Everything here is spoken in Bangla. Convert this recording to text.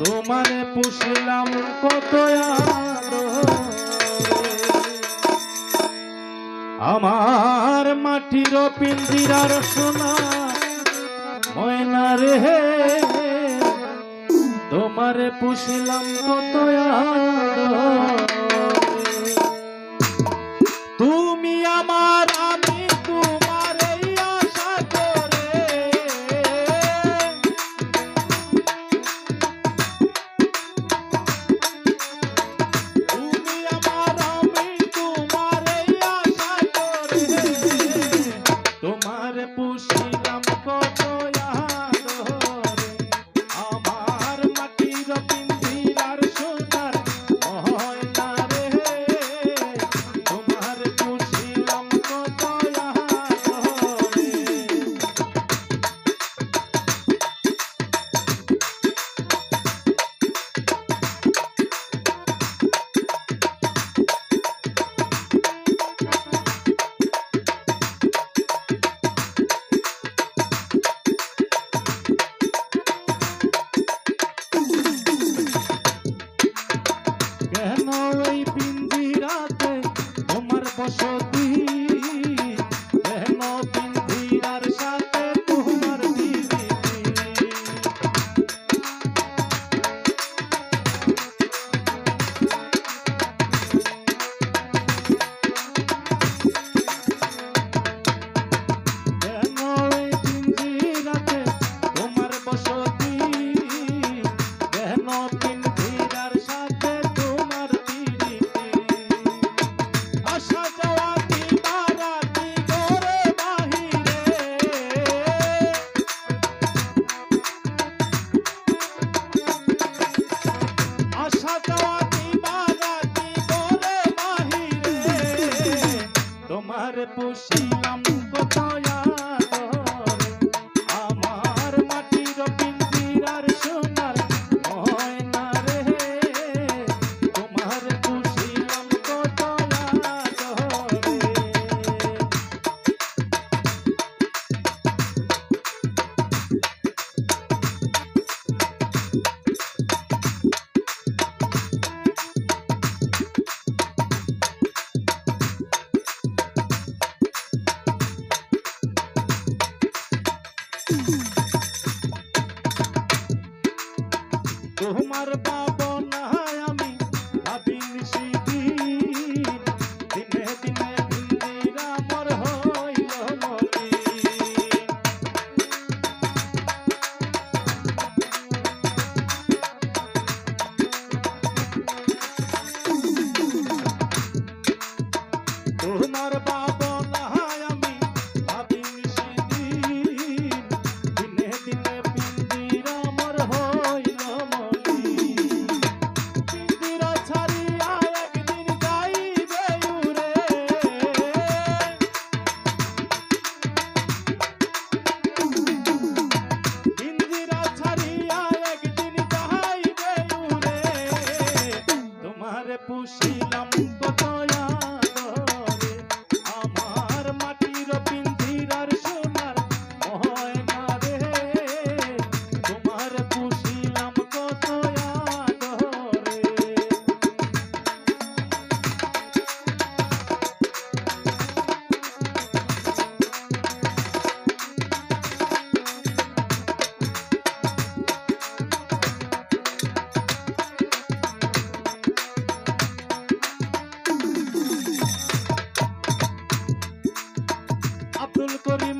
তোমারে পুষলাম কত আমার মাটির পিন্দিরার সোনা ময়না রে তোমারে পুষলাম কত তুমি তোমার পুষি তোমার পাবনা 不息 করিম